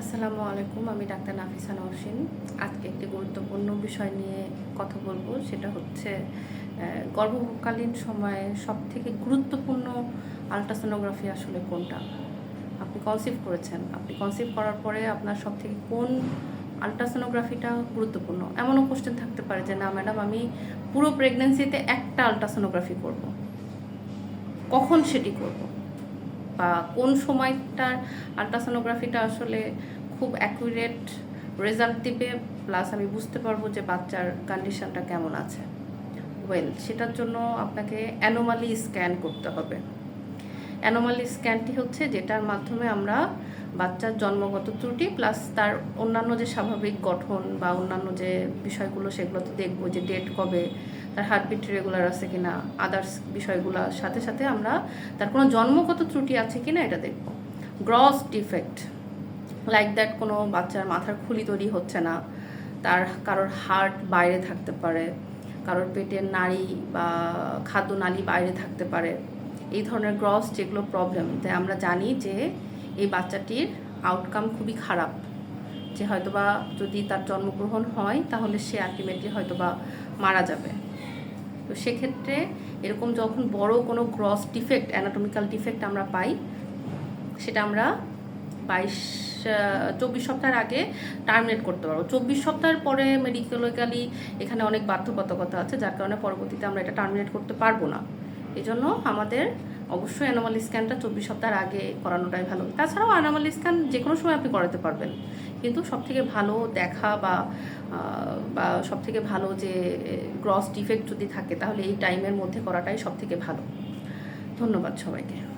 আসসালামু আলাইকুম, আমি ডাক্তার নাফিসা নওশিন। আজকে একটি গুরুত্বপূর্ণ বিষয় নিয়ে কথা বলব, সেটা হচ্ছে গর্ভকালীন সময়ে সব থেকে গুরুত্বপূর্ণ আলট্রাসোনোগ্রাফি আসলে কোনটা? আপনি কনসিভ করেছেন। আপনি কনসিভ করার পরে আপনার সব থেকে কোন আলট্রাসোনোগ্রাফিটা গুরুত্বপূর্ণ? এমনও কোশ্চেন থাকতে পারে যে, না, ম্যাডাম, আমি পুরো প্রেগনেন্সিতে একটা আলট্রাসোনোগ্রাফি করব। কখন সেটি করব? বা কোন সময়টার আলট্রাসোনোগ্রাফিটা আসলে খুব অ্যাকুরেট রেজাল্ট দিবে প্লাস আমি বুঝতে পারব যে বাচ্চার কন্ডিশনটা কেমন আছে। ওয়েল সেটার জন্য আপনাকে অ্যানোমালি স্ক্যান করতে হবে। অ্যানোমালি স্ক্যানটি হচ্ছে যেটার মাধ্যমে আমরা বাচ্চার জন্মগত ত্রুটি প্লাস তার অন্যান্য যে স্বাভাবিক গঠন বা অন্যান্য যে বিষয়গুলো সেগুলো তো দেখব যে ডেট কবে তার হার্টবিট রেগুলার আছে কিনা আদার্স বিষয়গুলোর সাথে সাথে আমরা তার কোনো জন্মগত ত্রুটি আছে কিনা এটা দেখব। গ্রস ডিফেক্ট লাইক দ্যাট কোনো বাচ্চার মাথার খুলি তৈরি হচ্ছে না, তার কারোর হার্ট বাইরে থাকতে পারে, কারোর পেটের নাড়ি বা খাদ্য নালী বাইরে থাকতে পারে, এই ধরনের গ্রস যেগুলো প্রবলেম তাই আমরা জানি যে এই বাচ্চাটির আউটকাম খুবই খারাপ। যে হয়তোবা যদি তার জন্মগ্রহণ হয়, তাহলে সে আলটিমেটলি হয়তোবা মারা যাবে। তো সেক্ষেত্রে এরকম যখন বড় কোনো ক্রস ডিফেক্ট অ্যানাটমিক্যাল ডিফেক্ট আমরা পাই, সেটা আমরা বাইশ চব্বিশ সপ্তাহের আগে টার্মিনেট করতে পারব। চব্বিশ সপ্তাহের পরে মেডিকেলিক্যালি এখানে অনেক বাধ্যবাধকতা আছে, যার কারণে পরবর্তীতে আমরা এটা টার্মিনেট করতে পারব না। এজন্য আমাদের অবশ্যই অ্যানোমাল স্ক্যানটা চব্বিশ সপ্তাহের আগে করানোটাই ভালো। তাছাড়াও অ্যানোমাল স্ক্যান যে কোনো সময় আপনি করাতে পারবেন। কিন্তু সবথেকে ভালো দেখা বা বা বা সবথেকে ভালো যে গ্রস ডিফেক্ট যদি থাকে, তাহলে এই টাইমের মধ্যে করাটাই সবথেকে ভালো। ধন্যবাদ সবাইকে।